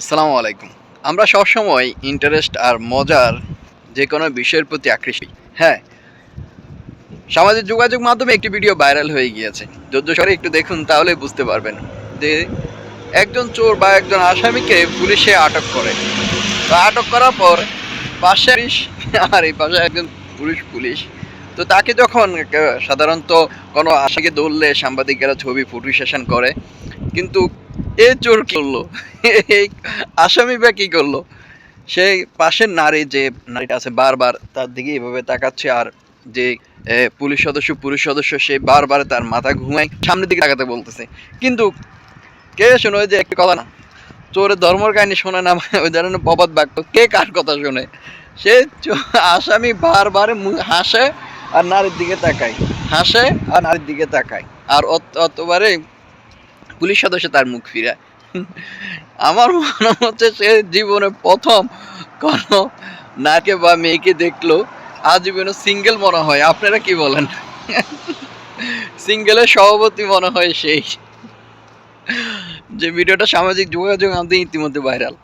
আসসালামু আলাইকুম। আমরা সবসময় ইন্টারেস্ট আর মজার যে কোনো বিষয়ের প্রতি আকৃষ্ট। হ্যাঁ সামাজিক যোগাযোগ মাধ্যমে একটি ভিডিও ভাইরাল হয়ে গিয়েছে। যদি সরে একটু দেখুন, তাহলে বুঝতে পারবেন যে একজন চোর বা একজন আসামিকে পুলিশে আটক করে। তো আটক করার পর পাশে আর এই পাশে একজন পুলিশ পুলিশ। তো তাকে যখন সাধারণত কোনো আশাকে ধরলে সাংবাদিকেরা ছবি ফটো সেশন করে, কিন্তু এ চোর করল? আসামি বা কি করল? সেই পাশের নারী যে নারীটা আছে, বারবার তার দিকে এভাবে তাকাচ্ছে আর যে পুলিশ সদস্য পুলিশ সদস্য, সে বারবার তার মাথা ঘুমায়, সামনের দিকে তাকাতে বলতেছে। কিন্তু কে শোনো যে একটা কথা না, চোরের ধর্মর কাহিনী শোনে না, ওই ধরনের প্রবাদ বাক্য, কে কার কথা শোনে? সে আসামি বারবার হাসে আর নারীর দিকে তাকায়, হাসে আর নারীর দিকে তাকায়। আর অত- অতবারে পুলিশ সদস্য তার মুখ ফিরায়। আমার মনে হচ্ছে সে জীবনে প্রথম কোনো নাকে বা মেয়েকে দেখল আজীবনে সিঙ্গেল মনে হয়। আপনারা কি বলেন? সিঙ্গেলের সভাপতি মনে হয় সেই। যে ভিডিওটা সামাজিক যোগাযোগ আমাদের ইতিমধ্যে ভাইরাল।